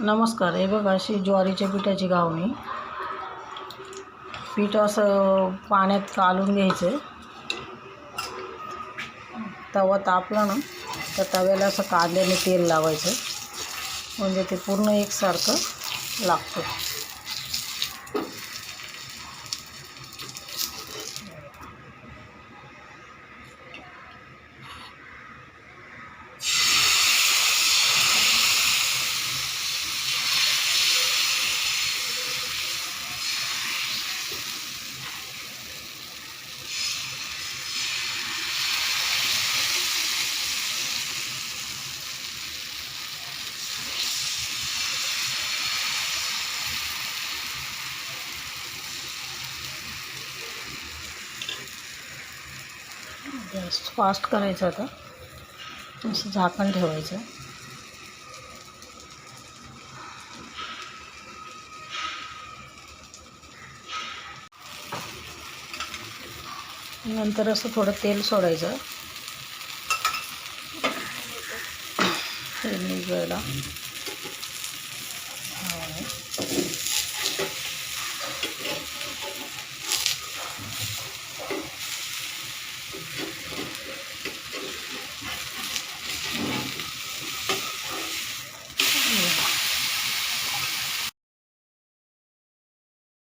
नमस्कार. हे बघा अशी ज्वारीच्या पिठाची गावणी पीठ असं पाण्यात कालून घ्यायचं. तवा तापला ना तर तव्याला असं काढल्याने तेल लावायचं. म्हणजे ते पूर्ण एकसारखं लागतं. गॅस फास्ट करायचं आता. असं झाकण ठेवायचं. नंतर असं थोडं तेल सोडायचं. तेल निघायला